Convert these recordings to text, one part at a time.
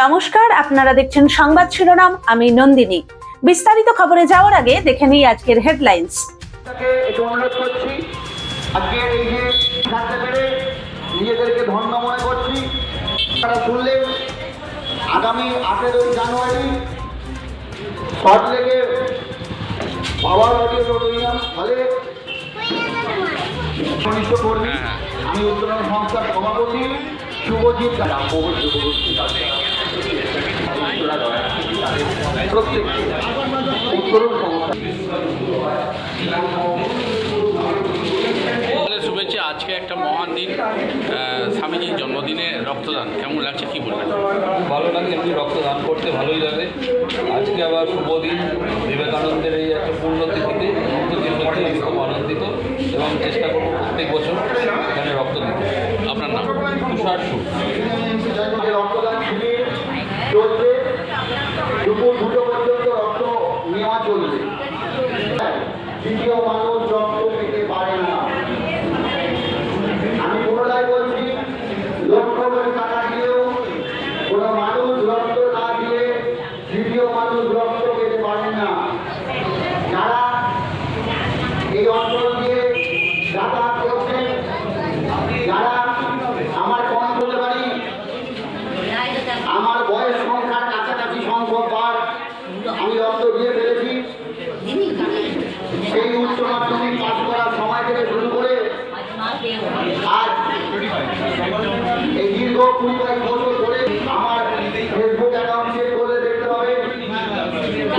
নমস্কার, আপনারা দেখছেন সংবাদ শিরোনাম, আমি নন্দিনী। বিস্তারিত খবরে যাওয়ার আগে দেখে নিই আজকের হেডলাইন্স আগামী আঠেরোই জানুয়ারি পাওয়ার অডিটোরিয়াম হলে আমি উত্তরণ সংস্থার সভাপতি শুভজিৎ দাদা বহু শুভজিৎ উত্তরণ শুভেচ্ছা। আজকে একটা মহান দিন। স্বামীজির জন্মদিনে রক্তদান। কেমন লাগছে, কি বলবেন? ভালো লাগে এমনি রক্তদান করতে ভালোই লাগে। আজকে আবার শুভ দিন। বিবেকানন্দের এই একটা পূর্ণতিথিতে হচ্ছে আমি খুব আনন্দিত এবং চেষ্টা করব valor de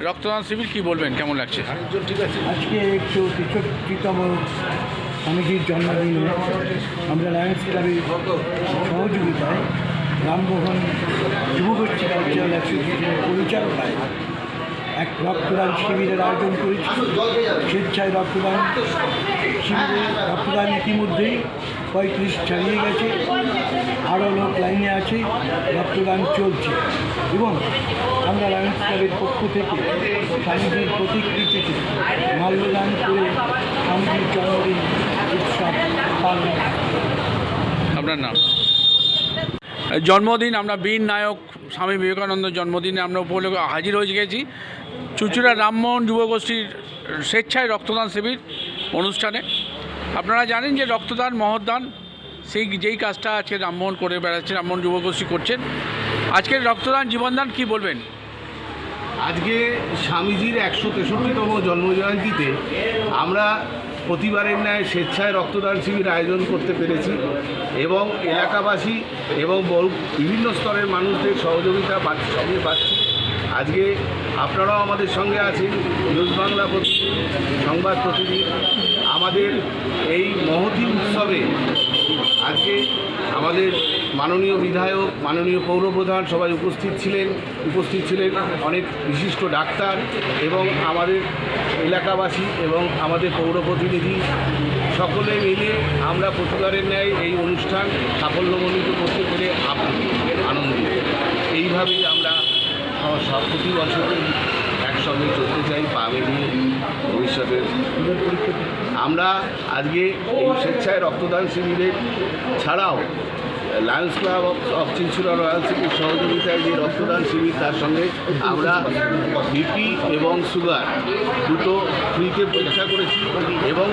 রক্তদান শিবির কি বলবেন? কেমন লাগছে? আজকে একশো তেষট্টিতম স্বামীজির জন্মদিনে আমরা লায়ন্স ক্লাবের সহযোগিতায় রামমোহন যুবগোষ্ঠী কালচারাল অ্যাসোসিয়েশনের পরিচালনায় এক রক্তদান শিবিরের আয়োজন করেছি স্বেচ্ছায় রক্তদান শিবিরে রক্তদান ইতিমধ্যেই পঁয়ত্রিশ ছাড়িয়ে গেছে আরও লোক লাইনে আছে, রক্তদান চলছে। এবং আমরা লায়ন্স ক্লাবের পক্ষ থেকে স্বামীজির প্রতিকৃতিতে মাল্যদান করে স্বামীজির জন্মদিন উৎসব পালন আপনার নাম? জন্মদিন, আমরা বীর নায়ক স্বামী বিবেকানন্দ জন্মদিনে আমরা উপলক্ষে হাজির হয়ে গেছি। চুচুড়া রামমোহন যুবগোষ্ঠীর স্বেচ্ছায় রক্তদান শিবির অনুষ্ঠানে। আপনারা জানেন যে রক্তদান, মহদান, সেই যেই কাজটা আজকে রামমোহন করে বেড়াচ্ছে রামমোহন যুবগোষ্ঠী করছেন। আজকের রক্তদান, জীবনদান কি বলবেন? আজকে স্বামীজির একশো তেষট্টিতম জন্মজয়ন্তীতে আমরা প্রতিবারের ন্যায় স্বেচ্ছায় রক্তদান শিবির আয়োজন করতে পেরেছি এবং এলাকাবাসী এবং বিভিন্ন স্তরের মানুষদের সহযোগিতা সঙ্গে পাচ্ছি আজকে আপনারাও আমাদের সঙ্গে আছেন, নিউজ বাংলা সংবাদ প্রতিদিন আমাদের এই মহতি উৎসবে আজকে আমাদের মাননীয় বিধায়ক, মাননীয় পৌরপ্রধান সবাই উপস্থিত ছিলেন। উপস্থিত ছিলেন অনেক বিশিষ্ট ডাক্তার এবং আমাদের এলাকাবাসী এবং আমাদের পৌর প্রতিনিধি সকলে মিলে আমরা প্রতিবারের ন্যায় এই অনুষ্ঠান সাফল্যমণ্ডিত করতে পেরে আনন্দিত। এইভাবেই আমরা আহ, সব প্রতি বছরই একসঙ্গে চলতে চাই পা মিলিয়ে ভবিষ্যতে। আমরা আজকে এই স্বেচ্ছায় রক্তদান শিবিরের ছাড়াও lions club of of Chinsurah royal সিটির সহযোগিতায় যে রক্তদান শিবির তার সঙ্গে আমরা বিপি এবং সুগার দুটো ফ্রিতে পরীক্ষা করেছি। এবং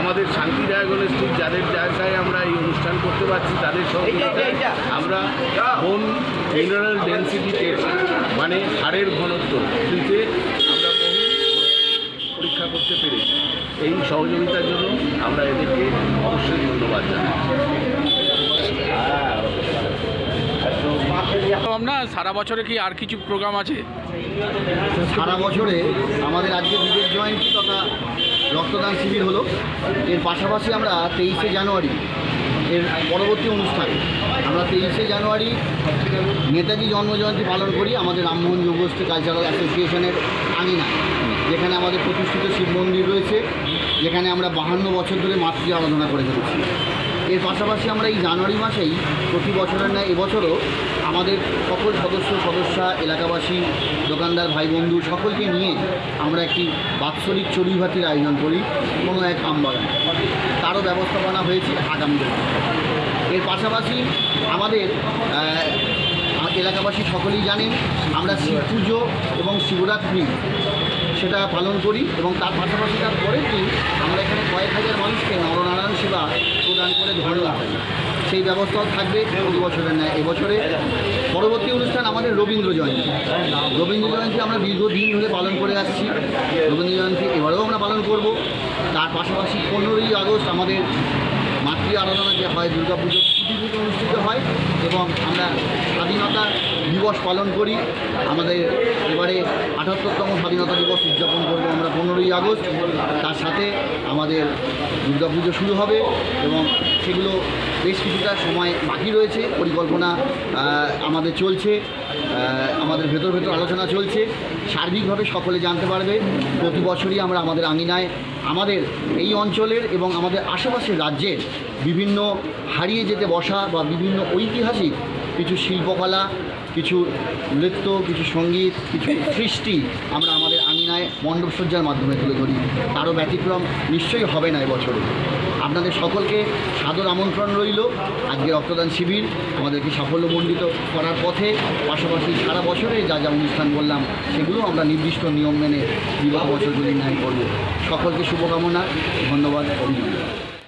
আমাদের শান্তি ডায়াগনস্টিক যাদের জায়গায় আমরা এই অনুষ্ঠান করতে পারছি তাদের সহযোগিতায় আমরা বোন মিনারেল ডেন্সিটি টেস্ট মানে হাড়ের ঘনত্ব। ফ্রিতে আমরা বহু পরীক্ষা করতে পেরেছি। এই সহযোগিতার জন্য আমরা এদেরকে অবশ্যই ধন্যবাদ জানাই। আপনার সারা বছরে কি আর কিছু প্রোগ্রাম আছে? সারা বছরে আমাদের আজকে বিবেক জয়ন্তী তথা রক্তদান শিবির হলো। এর পাশাপাশি আমরা তেইশে জানুয়ারি এর পরবর্তী অনুষ্ঠান। আমরা তেইশে জানুয়ারি নেতাজি জন্মজয়ন্তী পালন করি, আমাদের রামমোহন যুবগোষ্ঠী কালচারাল অ্যাসোসিয়েশনের আঙিনা যেখানে আমাদের প্রতিষ্ঠিত শিব মন্দির রয়েছে, যেখানে আমরা বাহান্ন বছর ধরে মাতৃ আরাধনা করে চলেছি। এর পাশাপাশি আমরা এই জানুয়ারি মাসেই প্রতি বছরের ন্যায় এবছরও আমাদের সকল সদস্য, সদস্যা, এলাকাবাসী, দোকানদার ভাই বন্ধু সকলকে নিয়ে আমরা একটি বাৎসরিক চড়ুইভাতির আয়োজন করি কোনো এক আমবাগান। তারও ব্যবস্থাপনা হয়েছে আগামী এর পাশাপাশি আমাদের এলাকাবাসী সকলেই জানেন, আমরা শিব পুজো এবং শিবরাত্রি সেটা পালন করি এবং তার পাশাপাশি তার পরের দিন আমরা এখানে কয়েক হাজার মানুষকে নরনারায়ণ সেবা প্রদান করে ধর্ণা হয় সেই ব্যবস্থাও থাকবে প্রতি বছরের ন্যায়। এবছরে পরবর্তী অনুষ্ঠান আমাদের রবীন্দ্র জয়ন্তী। রবীন্দ্র জয়ন্তী আমরা দীর্ঘদিন ধরে পালন করে আসছি। রবীন্দ্র জয়ন্তী এবারেও আমরা পালন করব। তার পাশাপাশি পনেরোই আগস্ট আমাদের মাতৃ আরাধনা যে হয় দুর্গা পুজো ছুটি পুজো অনুষ্ঠিত হয় এবং আমরা স্বাধীনতা দিবস পালন করি। আমাদের এবারে আটাত্তরতম স্বাধীনতা দিবস উদযাপন করব আমরা পনেরোই আগস্ট। তার সাথে আমাদের দুর্গা পুজো শুরু হবে এবং সেগুলো বেশ কিছুটা সময় বাকি রয়েছে। পরিকল্পনা আমাদের চলছে। আমাদের ভেতর ভেতর আলোচনা চলছে। সার্বিকভাবে সকলে জানতে পারবে। প্রতি বছরই আমরা আমাদের আঙিনায় আমাদের এই অঞ্চলের এবং আমাদের আশেপাশের রাজ্যের বিভিন্ন হারিয়ে যেতে বসা বা বিভিন্ন ঐতিহাসিক কিছু শিল্পকলা, কিছু নৃত্য, কিছু সংগীত, কিছু সৃষ্টি আমরা আমাদের আঙিনায় মণ্ডপসজ্জার মাধ্যমে তুলে ধরি। তারও ব্যতিক্রম নিশ্চয়ই হবে না এবছরে। আপনাদের সকলকে সাদর আমন্ত্রণ রইল। আজকে রক্তদান শিবির, আমাদেরকে সাফল্যমণ্ডিত করার পথে, পাশাপাশি সারা বছরে যা যা অনুষ্ঠান বললাম, সেগুলো আমরা নির্দিষ্ট নিয়ম মেনে বিগত বছরগুলি ন্যায় করব। সকলকে শুভকামনা, ধন্যবাদ, অভিনন্দন।